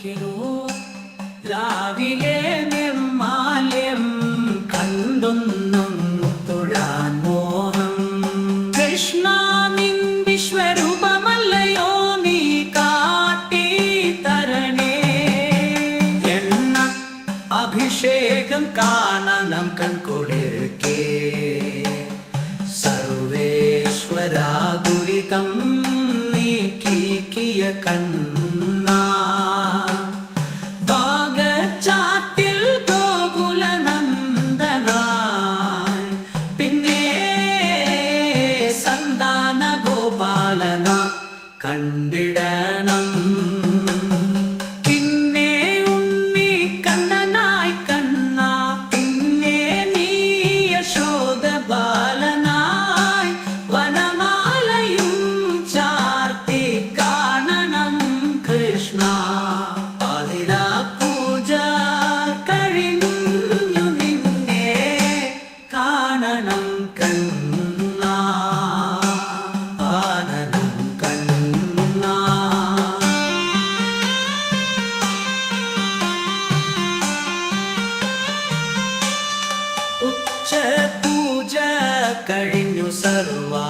നോക്കിടൂ രാവിലെ നിർമാല്യം കണ്ടൊന്നൊന്നു തൊഴാൻ മോഹം. കൃഷ്ണ നിൻ വിശ്വരൂപമല്ലയോ നീ കാട്ടി തരണേ. എണ്ണ അഭിഷേകം കാണണം കൺകൊടുക്കേ. സർവേശ്വരാ ദുരിതം നീക്കിയ കണ്ണു கண்டிட நம் പൂജ കഴിഞ്ഞു സർവാ